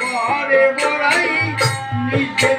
করে বড়াই নিজের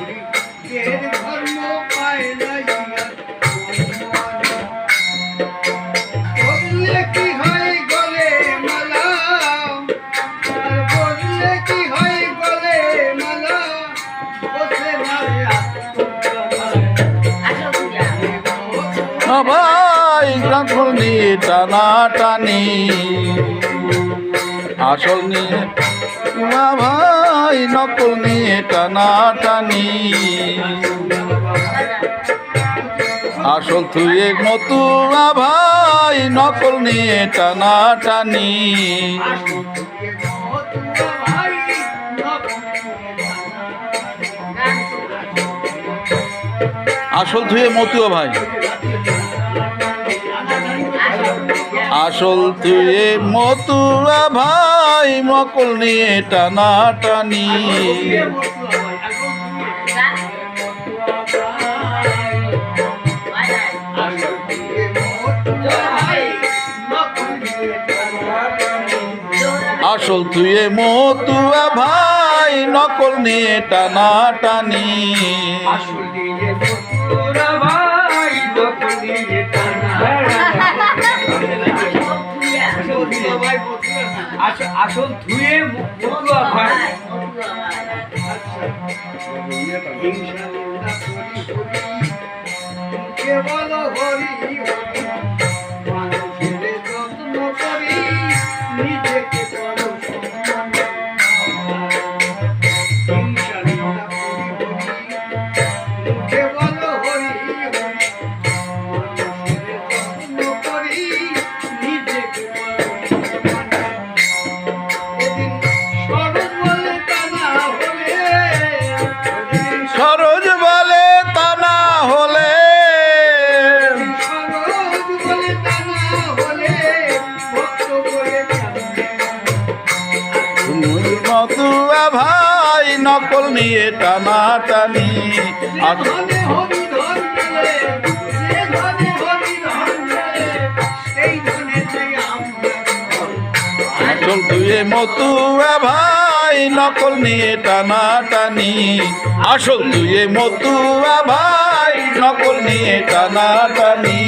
নিয়ে টানা টানি আসল নিয়ে ভাই, নকল নিয়ে টানা টানি আসল তুই মতুয়া ভাই, নকল নিয়ে টানা টানি ভাই। আসল ধুয়ে মতুয়া ভাই আসল তুই মতুয়া ভাই, নকল নিয়ে টানা টানি আসল তুই মতুয়া ভাই, নকল নিয়ে টানা টানি আসল ধুয়ে মতুয়া ভাই মেলে সেই ধনেতে আমরা আসল তুই মতুয়া ভাই নকল নিয়ে টানা টানি আসল তুই মতুয়া ভাই নকল নিয়ে টানা টানি